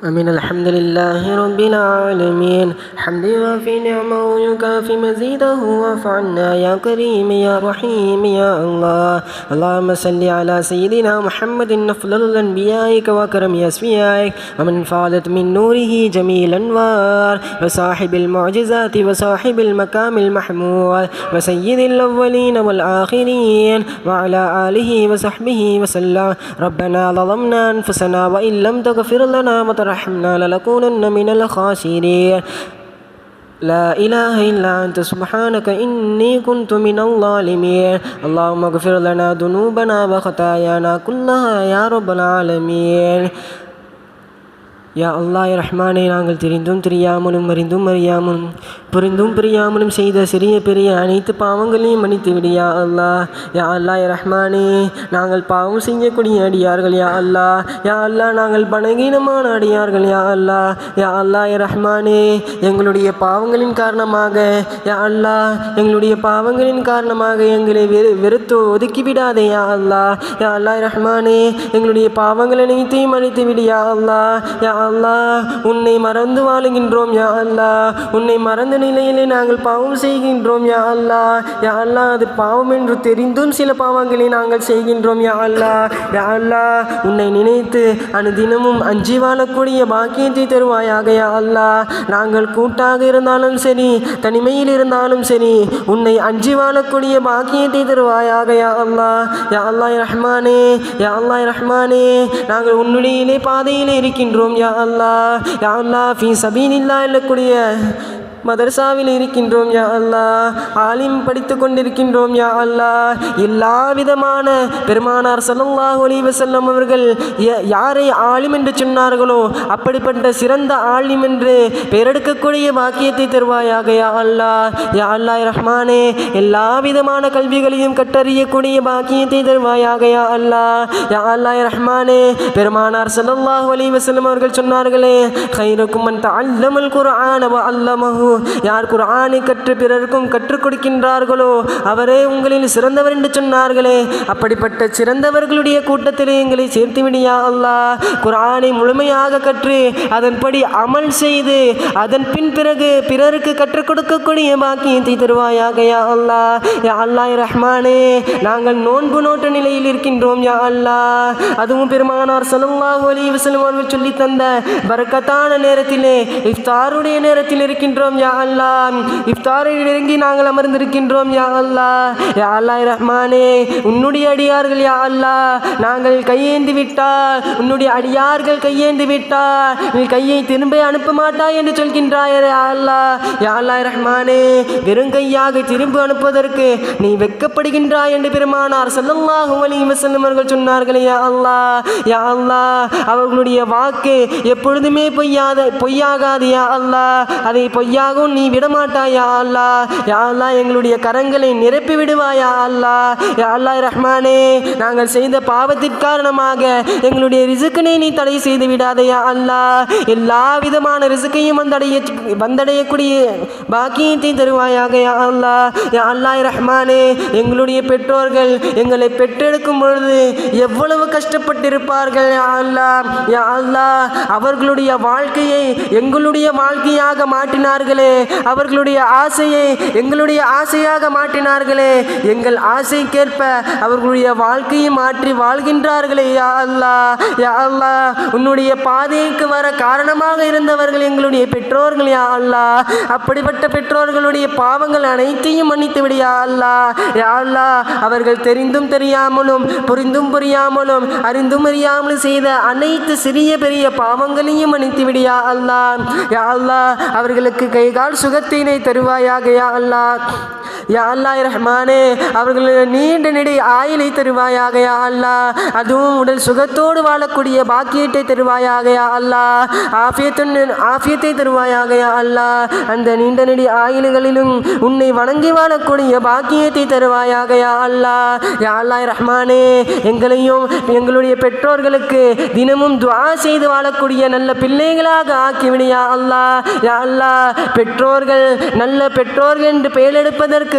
أمين. الحمد لله رب العالمين. حمد وفي نعمه يكافي مزيده واعف عنا يا كريم يا رحيم يا الله. اللهم صل على سيدنا محمد أفضل الأنبياء وأكرم أسفيائك ومن فاضت من نوره جميع الأنوار وصاحب المعجزات وصاحب المقام المحمود وسيد الأولين والآخرين. وعلى آله وصحبه وسلم. ربنا ظلمنا أنفسنا وإن لم تغفر لنا وترحمنا لنكونن من الخاسرين. لا إله إلا أنت سبحانك إني كنت من الظالمين. اللهم اغفر لنا ذنوبنا وخطايانا كلها يا رب العالمين. யா அல்லாஹ் ரஹ்மானே நாங்கள் தெரிந்தும் தெரியாமலும் அறிந்தும் அறியாமலும் புரிந்தும் புரியாமலும் செய்த சிறிய பெரிய அனைத்து பாவங்களையும் மன்னித்து விடு யா அல்லாஹ். யா அல்லாஹ் ரஹ்மானே நாங்கள் பாவம் செய்யக்கூடிய அடியார்கள் யா அல்லாஹ். யா அல்லாஹ் நாங்கள் பணகீனமான அடியார்கள் யா அல்லாஹ். யா அல்லாஹ் ரஹ்மானே எங்களுடைய பாவங்களின் காரணமாக யா அல்லாஹ். எங்களுடைய பாவங்களின் காரணமாக எங்களை வெறு வெறுத்து ஒதுக்கிவிடாதே யா அல்லாஹ். யா அல்லாஹ் ரஹ்மானே எங்களுடைய பாவங்கள் அனைத்தையும் அழித்து விடு யா அல்லாஹ். யா அல்லாஹ் உன்னை மறந்து வாழுகின்றோம் யா அல்லாஹ். உன்னை மறந்த நிலையிலே நாங்கள் பாவம் செய்கின்றோம் யா அல்லாஹ். யா அல்லா அது பாவம் என்று தெரிந்தும் சில பாவங்களை நாங்கள் செய்கின்றோம் யா அல்லாஹ். யா அல்லா உன்னை நினைத்து அனுதினமும் அஞ்சி வாழக்கூடிய பாக்கியத்தை தருவாயாக யா அல்லாஹ். நாங்கள் கூட்டாக இருந்தாலும் சரி தனிமையில் இருந்தாலும் சரி உன்னை அஞ்சி வாழக்கூடிய பாக்கியத்தை தருவாயாக யா அல்லாஹ். யா அல்லாய் ரஹ்மானே யா அல்லாய் ரஹ்மானே. நாங்கள் உன்னுடையிலே பாதையிலே இருக்கின்றோம் யா அல்லாஹ் யா அல்லாஹ் ஃபீ சபீனில்லா எல்லக்கூடிய மதர்சாவில் இருக்கின்றோம் யா அல்லாஹ். ஆலிம் படித்து கொண்டிருக்கின்றோம் யா அல்லாஹ். எல்லா விதமான பெருமானார் ஸல்லல்லாஹு அலைஹி வஸல்லம் அவர்கள் ய- யாரை ஆலிம் என்று சொன்னார்களோ அப்படிப்பட்ட சிறந்த ஆலிம் என்று பெயரெடுக்கக்கூடிய பாக்கியத்தை தருவாயாக யா அல்லாஹ். யா அல்லாஹ் ரஹ்மானே எல்லா விதமான கல்விகளையும் கட்டறியக்கூடிய பாக்கியத்தை தருவாயாக யா அல்லாஹ். யா அல்லாஹ் ரஹ்மானே பெருமானார் ஸல்லல்லாஹு அலைஹி வஸல்லம் அவர்கள் சொன்னார்களே கைருக்கும் மன் தஅல்லமல் குர்ஆன அல்லமஹு யார் குரானை கற்று பிறருக்கும் கற்றுக் கொடுக்கின்றார்களோ அவரே உங்களில் சிறந்தவர் என்று சொன்னார்களே. அப்படிப்பட்ட சிறந்தவர்களுடைய கூட்டத்திலே எங்களை சேர்த்து அல்லா அல்லாஹ். முழுமையாக கற்று அதன்படி அமல் செய்து அதன் பின் பிறகு பிறருக்கு கற்றுக் கொடுக்கக்கூடிய பாக்கியத்தை தருவாயாக யா அல்லாஹ். யா அல்லாஹ் ரஹ்மானே நாங்கள் நோன்பு நோட்ட நிலையில் இருக்கின்றோம் யா அல்லாஹ். அதுவும் பெருமானார் ஸல்லல்லாஹு ஒலி வஸல்லம் அவர்கள் சொல்லி தந்த பரக்கத்தான நேரத்திலே இஃப்தாருடைய நேரத்தில் இருக்கின்றோம் யா இஃப்தாரை நெருங்கி நாங்கள் அமர்ந்திருக்கின்றோம் யா அல்லாஹ் யா அல்லா ரஹ்மானே உன்னுடைய அடியார்கள் யா அல்லாஹ் நாங்கள் கையேந்தி விட்டால் உன்னுடைய அடியார்கள் கையேந்தி விட்டால் நீ கையை திரும்ப அனுப்ப மாட்டாய் என்று சொல்கின்றாய் யா அல்லாஹ் யா அல்லாஹ் ரஹ்மானே வெறும் கையாக திரும்ப அனுப்புவதற்கு நீ வெக்கப்படுகின்றாய் என்று பெருமானார் ஸல்லல்லாஹு அலைஹி வஸல்லம் அவர்கள் சொன்னார்களே யா அல்லாஹ் யா அல்லாஹ் அவர்களுடைய வாக்கு எப்பொழுதுமே பொய்யாத பொய்யாகாது யா அல்லாஹ் அதை பொய்யாகவும் நீ விடமாட்டாயா அல்லா? அல்லாஹ் யா அல்லாஹ் எங்களுடைய கரங்களை நிரப்பி விடுவாயா அல்லா? யா ரஹ்மானே நாங்கள் செய்த பாவத்திற்கு காரணமாக எங்களுடைய ரிசுக்கினை நீ தடை செய்து விடாதே யா அல்லாஹ் எல்லா விதமான ரிசுக்கையும் வந்தடைய வந்தடையக்கூடிய பாக்கியத்தை தருவாயாக யா அல்லாஹ் யா அல்லா ரஹ்மானே எங்களுடைய பெற்றோர்கள் எங்களை பெற்றெடுக்கும் பொழுது எவ்வளவு கஷ்டப்பட்டிருப்பார்கள் யா அல்லாஹ் யா அல்லாஹ் அவர்களுடைய வாழ்க்கையை எங்களுடைய வாழ்க்கையாக மாற்றினார்கள் அவர்களுடைய ஆசையை எங்களுடைய ஆசையாக மாற்றினார்களே. எங்கள் ஆசைக்கேற்ப அவர்களுடைய வாழ்க்கையை மாற்றி வாழ்கின்றார்களே. யா அல்லா யா அல்லாஹ் உன்னுடைய பாதைக்கு வர காரணமாக இருந்தவர்கள் எங்களுடைய பெற்றோர்கள் யா அல்லாஹ் அப்படிப்பட்ட பெற்றோர்களுடைய பாவங்கள் அனைத்தையும் மன்னித்து விடு யா அல்லாஹ் யா அல்லாஹ் அவர்கள் தெரிந்தும் தெரியாமலும் புரிந்தும் புரியாமலும் அறிந்தும் அறியாமலும் செய்த அனைத்து சிறிய பெரிய பாவங்களையும் மன்னித்து விடியா அல்லா. அல்லாஹ் யா அல்லாஹ் அவர்களுக்கு கை கால் சுகத்தினை தருவாயாக யா அல்லாஹ். யா அல்லாஹ் ரஹ்மானே அவர்களுக்கு நீண்ட நெடி ஆயிலை தருவாயாக யா அல்லாஹ். அதுவும் உடல் சுகத்தோடு வாழக்கூடிய பாக்கியத்தை தருவாயாக யா அல்லாஹ். ஆஃபியத்துன்னு ஆஃபியத்தை தருவாயாக யா அல்லாஹ். அந்த நீண்ட நெடி ஆயில்களிலும் உன்னை வணங்கி வாழக்கூடிய பாக்கியத்தை தருவாயாக யா அல்லாஹ். யா அல்லாஹ் ரஹ்மானே எங்களையும் எங்களுடைய பெற்றோர்களுக்கு தினமும் துவா செய்து வாழக்கூடிய நல்ல பிள்ளைகளாக ஆக்கிவிடு அல்லா அல்லாஹ். யா அல்லாஹ் பெற்றோர்கள் நல்ல பெற்றோர்கள் என்று பெயர்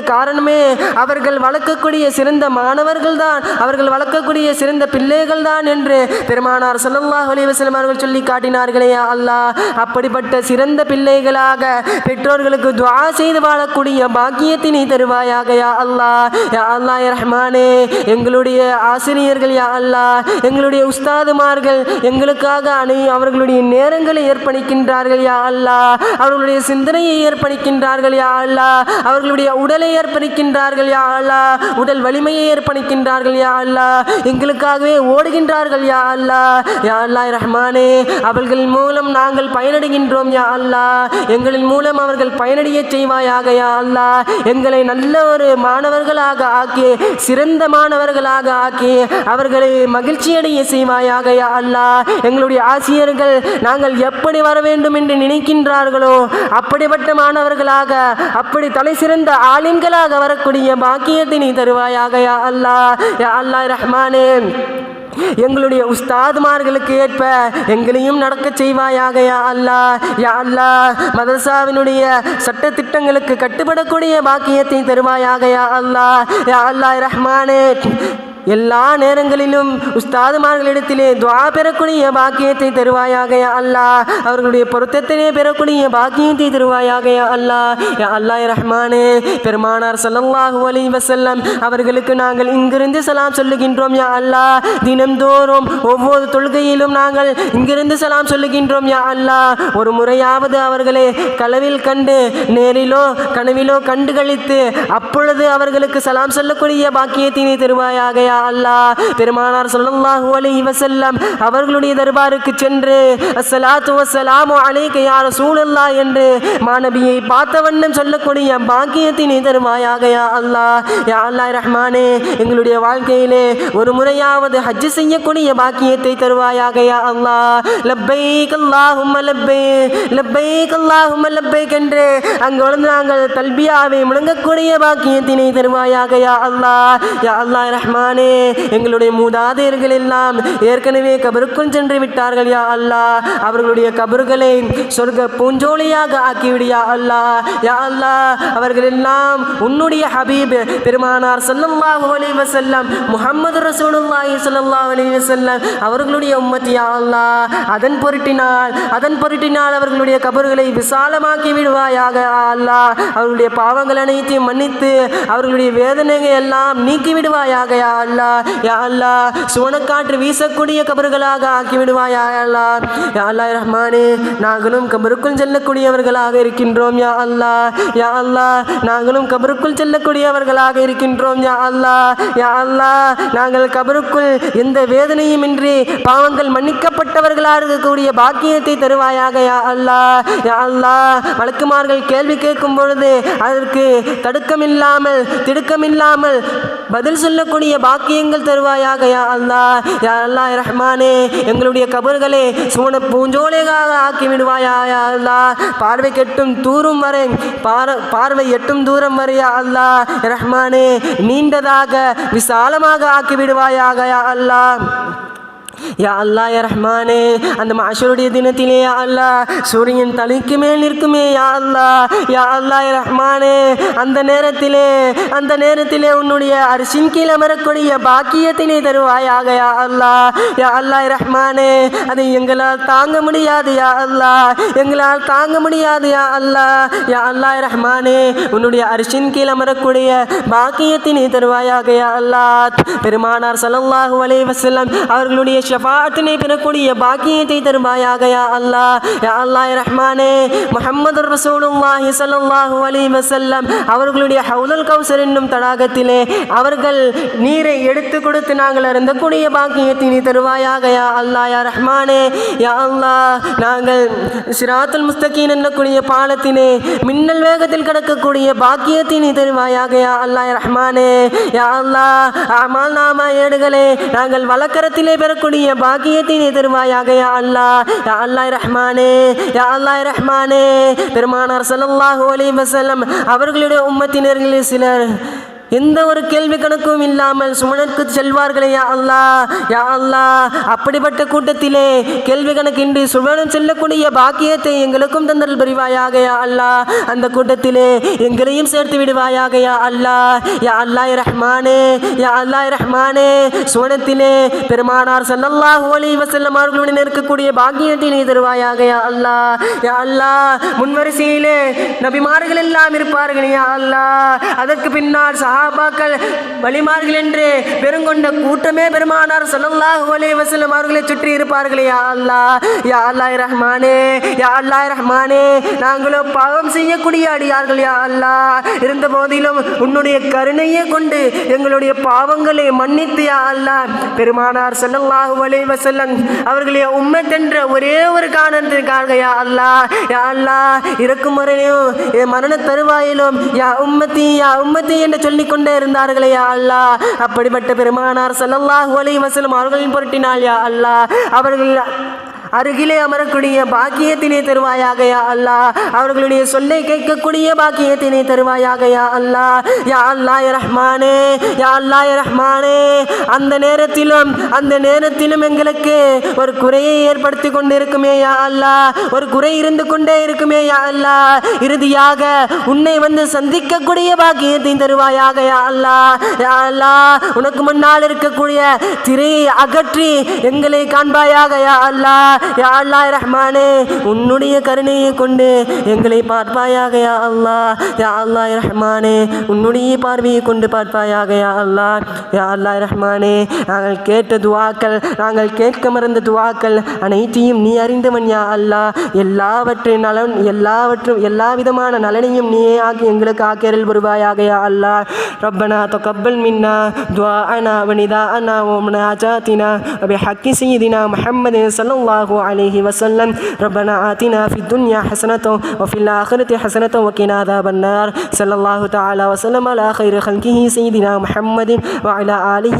எடுப்பதற்கு காரணமே அவர்கள் வளர்க்கக்கூடிய சிறந்த மாணவர்கள் தான் அவர்கள் வளர்க்கக்கூடிய சிறந்த பிள்ளைகள் தான் என்று பெருமானார் ஸல்லல்லாஹு அலைஹி அவர்கள் சொல்லி காட்டினார்களே அல்லாஹ். அப்படிப்பட்ட சிறந்த பிள்ளைகளாக பெற்றோர்களுக்கு துவா செய்து வாழக்கூடிய பாக்கியத்தினை தருவாயாக யா அல்லா யா அல்லாஹ் ரஹ்மானே எங்களுடைய ஆசிரியர்கள் யா அல்லா எங்களுடைய உஸ்தாதுமார்கள் எங்களுக்காக அணை அவர்களுடைய நேரங்களை ஏற்பணிக்கின்றார்கள் யா அல்லா அவர்களுடைய சிந்தனையை ஏற்பணிக்கின்றார்கள் யா அல்லா அவர்களுடைய உடல் உடலை ஏற்பணிக்கின்றார்கள் யா அல்லா உடல் வலிமையை ஏற்பணிக்கின்றார்கள் யா அல்லா எங்களுக்காகவே ஓடுகின்றார்கள் யா அல்லா யா அல்லா ரஹ்மானே அவர்கள் மூலம் நாங்கள் பயனடைகின்றோம் யா அல்லா எங்களின் மூலம் அவர்கள் பயனடைய செய்வாயாக யா அல்லா எங்களை நல்ல ஒரு மாணவர்களாக ஆக்கி சிறந்த மாணவர்களாக ஆக்கி அவர்களை மகிழ்ச்சியடைய செய்வாயாக யா அல்லா எங்களுடைய ஆசிரியர்கள் நாங்கள் எப்படி வர வேண்டும் என்று நினைக்கின்றார்களோ அப்படிப்பட்ட மாணவர்களாக அப்படி தலை சிறந்த பெண்களாக வரக்கூடிய பாக்கியத்தை நீ தருவாயாக யா அல்லாஹ் யா அல்லாஹ் ரஹ்மானே. எங்களுடைய உஸ்தாதுமார்களுக்கு ஏற்ப எங்களையும் நடக்க செய்வாயாக யா அல்லாஹ் யா அல்லாஹ் மதரசாவினுடைய சட்ட திட்டங்களுக்கு கட்டுப்படக்கூடிய பாக்கியத்தை தருவாயாக யா அல்லாஹ் யா அல்லாஹ் ரஹ்மானே. எல்லா நேரங்களிலும் உஸ்தாதுமார்களிடத்திலே துவா பெறக்கூடிய பாக்கியத்தை தருவாயாக அல்லா அல்லாஹ். அவர்களுடைய பொருத்தத்திலே பெறக்கூடிய பாக்கியத்தை தருவாயாக அல்லா அல்லாஹ். அல்லாஹ் ரஹ்மானே பெருமானார் சல்லாஹூ அலி வசல்லம் அவர்களுக்கு நாங்கள் இங்கிருந்து சலாம் சொல்லுகின்றோம் யா அல்லாஹ். தினம்தோறும் ஒவ்வொரு தொழுகையிலும் நாங்கள் இங்கிருந்து சலாம் சொல்லுகின்றோம் யா அல்லாஹ். ஒரு முறையாவது அவர்களை களவில் கண்டு நேரிலோ கனவிலோ கண்டு கழித்து அப்பொழுது அவர்களுக்கு சலாம் சொல்லக்கூடிய பாக்கியத்தினை தருவாயாக யா அல்லா பெருமானார் சொல்லல்லாஹு அலைஹி வஸல்லம் அவர்களுடைய தர்பாருக்கு சென்று அஸ்ஸலாத்து வஸ்ஸலாமு அலைக யா ரசூலல்லாஹ் என்று மாநபியை பார்த்த வண்ணம் சொல்லக்கூடிய பாக்கியத்தினை தருவாயாக யா அல்லா யா அல்லா ரஹ்மானே எங்களுடைய வாழ்க்கையிலே ஒரு முறையாவது ஹஜ்ஜு செய்யக்கூடிய பாக்கியத்தை தருவாயாக யா அல்லா லப்பைக் அல்லாஹும்ம லப்பை லப்பைக் அல்லாஹும்ம லப்பைக் என்று அங்கு வந்து நாங்கள் தல்பியாவை முழங்கக்கூடிய பாக்கியத்தினை தருவாயாக யா அல்லா யா அல்லா ரஹ்மானே எங்களுடைய மூதாதையர்கள் எல்லாம் ஏற்கனவே கபருக்குள் சென்று விட்டார்கள் யா அல்லாஹ் அவர்களுடைய கபர்களை சொர்க்க பூஞ்சோலியாக ஆக்கிவிடியா அல்லா. அல்லாஹ் யா அல்லா அவர்கள் எல்லாம் உன்னுடைய ஹபீப் பெருமானார் ஸல்லல்லாஹு அலைஹி வஸல்லம் முஹம்மது ரசூலுல்லாஹி ஸல்லல்லாஹு அலைஹி வஸல்லம் அவர்களுடைய உம்மத் யா அல்லாஹ் அதன் பொருட்டினால் அதன் பொருட்டினால் அவர்களுடைய கபர்களை விசாலமாக்கி விடுவாயாக அல்லா. அல்லாஹ் அவர்களுடைய பாவங்கள் அனைத்தையும் மன்னித்து அவர்களுடைய வேதனைகள் எல்லாம் நீக்கி விடுவாயாக அல்லா யா அல்லா சுவனக்காற்று வீசக்கூடிய கபர்களாக ஆக்கிவிடுவாய் யா அல்லா. யா அல்லா ரஹ்மானே நாங்களும் கபருக்குள் செல்லக்கூடியவர்களாக இருக்கின்றோம் யா அல்லா. யா அல்லா நாங்களும் கபருக்குள் செல்லக்கூடியவர்களாக இருக்கின்றோம் யா அல்லா. யா அல்லா நாங்கள் கபருக்குள் எந்த வேதனையும் இன்றி பாவங்கள் மன்னிக்கப்பட்டவர்களாக இருக்கக்கூடிய பாக்கியத்தை தருவாயாக யா அல்லாஹ் யா அல்லாஹ் வழக்குமார்கள் கேள்வி கேட்கும் பொழுது அதற்கு தடுக்கமில்லாமல் திடுக்கமில்லாமல் பதில் சொல்லக்கூடிய பாக்கியங்கள் தருவாயாக யா அல்லாஹ் யா அல்லாஹ் ரஹ்மானே எங்களுடைய கபர்களை சுவன பூஞ்சோலையாக ஆக்கி விடுவாயா யா அல்லாஹ் பார்வை கெட்டும் தூரம் வரை பார பார்வை எட்டும் தூரம் வரை யா அல்லாஹ் ரஹ்மானே நீண்டதாக விசாலமாக ஆக்கி விடுவாயாக யா அல்லாஹ் யா அல்லா யா ரஹ்மானே. அந்த மாஷருடைய தினத்திலே யா அல்லா சூரியன் தலைக்கு மேல் நிற்குமே யா அல்லா யா அல்லா யா ரஹ்மானே. அந்த நேரத்திலே அந்த நேரத்திலே உன்னுடைய அரிசின் கீழ் அமரக்கூடிய பாக்கியத்தினை தருவாயாக யா அல்லா யா அல்லா யா ரஹ்மானே. அதை எங்களால் தாங்க முடியாது யா அல்லா எங்களால் தாங்க முடியாது யா அல்லா யா அல்லா யா ரஹ்மானே. உன்னுடைய அரிசின் கீழ் அமரக்கூடிய பாக்கியத்தினை தருவாயாக யா அல்லா பெருமானார் சலல்லாஹு அலைவசல்லம் அவர்களுடைய அவர்களுடைய பெறக்கூடிய பாக்கியத்தை தருவாயாக யா அல்லாஹ் யா அல்லாஹ் ரஹ்மானே முஹம்மது ரசூலுல்லாஹி ஸல்லல்லாஹு அலைஹி வஸல்லம் அவர்களுடைய ஹவுலல் கௌசர் என்னும் தடாகத்திலே அவர்கள் நீரை எடுத்து கொடுத்து நாங்கள் அருந்தக்கூடிய பாக்கியத்தினை தருவாயாக யா அல்லாஹ் யா ரஹ்மானே யா அல்லாஹ் நாங்கள் சிராத்துல் முஸ்தகீன் என்னக்கூடிய பாலத்தினே மின்னல் வேகத்தில் கடக்கக்கூடிய பாக்கியத்தினை தருவாயாக யா அல்லாஹ் ரஹ்மானே யா அல்லாஹ் அமால் நாமா ஏடுகளே நாங்கள் வழக்கரத்திலே பெறக்கூடிய பாக்கியத்தினை தருவாயாக யா அல்லாஹ் யா அல்லாஹ் ரஹ்மானே யா அல்லாஹ் ரஹ்மானே பெருமானார் ஸல்லல்லாஹு அலைஹி வஸல்லம் அவர்களுடைய உம்மத்தினர்களில் சிலர் எந்த ஒரு கேள்வி கணக்கும் இல்லாமல் சுமனுக்கு செல்வார்களே யா அல்லாஹ் யா அல்லாஹ். அப்படிப்பட்ட கூட்டத்திலே கேள்வி கணக்கின்றி சுமனம் செல்லக்கூடிய பாக்கியத்தை எங்களுக்கும் தந்தல் புரிவாயாக யா அல்லாஹ். அந்த கூட்டத்திலே எங்களையும் சேர்த்து விடுவாயாக யா அல்லாஹ். யா அல்லாஹ் ரஹ்மானே யா அல்லாஹ் ரஹ்மானே. சுவனத்திலே பெருமானார் செல்லல்லாஹ் அலைஹி வசல்லம் அவர்களுடன் இருக்கக்கூடிய பாக்கியத்தை நீ தருவாயாக யா அல்லாஹ். யா அல்லாஹ் முன்வரிசையிலே நபிமார்கள் எல்லாம் இருப்பார்கள் யா அல்லாஹ். அதற்கு பின்னால் சஹாபாக்கள் வழிமார்கள் என்று பெருங்கொண்ட கூட்டமே பெருமானார் ஸல்லல்லாஹு அலைஹி வசலம் அவர்களை சுற்றி இருப்பார்கள். யா அல்லாஹ் யா அல்லாஹ் ரஹ்மானே யா அல்லாஹ் ரஹ்மானே. நாங்களோ பாவம் செய்யக்கூடிய அடியார்கள் யா அல்லாஹ். இருந்த போதிலும் உன்னுடைய கருணையை கொண்டு எங்களுடைய பாவங்களை மன்னித்து யா அல்லாஹ். பெருமானார் ஸல்லல்லாஹு அலைஹி வஸல்லம் அவர்களே உம்மத் என்ற ஒரே ஒரு காரணத்திற்காக யா அல்லாஹ் யா அல்லா இருக்கும் வரையிலும் என் மரண தருவாயிலும் யா உம்மத்தி யா உம்மத்தி என்று சொல்லி கொண்டே இருந்தார்களே யா அல்லாஹ். அப்படிப்பட்ட பெருமானார் ஸல்லல்லாஹு அலைஹி வஸல்லம் அவர்களின் பொருட்டினால் யா அல்லாஹ். அவர்கள் அருகிலே அமரக்கூடிய பாக்கியத்தினை தருவாயாக அல்லா அல்லாஹ். அவர்களுடைய சொல்லை கேட்கக்கூடிய பாக்கியத்தினை தருவாயாக அல்லா அல்லாஹ். யா அல்லாஹ் ரஹ்மானே யா அல்லாஹ் ரஹ்மானே. அந்த நேரத்திலும் அந்த நேரத்திலும் எங்களுக்கு ஒரு குறையை ஏற்படுத்தி கொண்டிருக்குமே யா அல்லாஹ். ஒரு குறை இருந்து கொண்டே இருக்குமே யா அல்லாஹ். இறுதியாக உன்னை வந்து சந்திக்கக்கூடிய பாக்கியத்தை தருவாயாக யா அல்லாஹ். யா அல்லாஹ் உனக்கு முன்னால் இருக்கக்கூடிய திரையை அகற்றி எங்களை காண்பாயாக யா அல்லாஹ். யா அல்லாஹ் ரஹ்மானே உன்னுடைய கருணையை கொண்டு எங்களை பார்ப்பாயாக யா அல்லாஹ். யா அல்லாஹ் ரஹ்மானே உன்னுடைய பார்வையை கொண்டு பார்ப்பாயாக யா அல்லாஹ். யா அல்லாஹ் ரஹ்மான். நாங்கள் கேட்ட துவாக்கள் நாங்கள் கேட்க மறந்த துவாக்கள் அனைத்தையும் நீ அறிந்தவன் யா அல்லாஹ் எல்லாவற்றின் நலன் எல்லாவற்றும் எல்லா விதமான நலனையும் நீயே ஆக்கி எங்களுக்கு ஆக்கியரல் புரிவாயாக யா அல்லாஹ் ربنا تقبل منا دعاءنا ونداءنا ومناجاتنا وبحق سيدنا محمد صلى الله عليه وسلم ربنا آتنا في الدنيا حسنة وفي الآخرة حسنة وقنا عذاب النار صلى الله تعالى وسلم على خير خلقه سيدنا محمد وعلى آله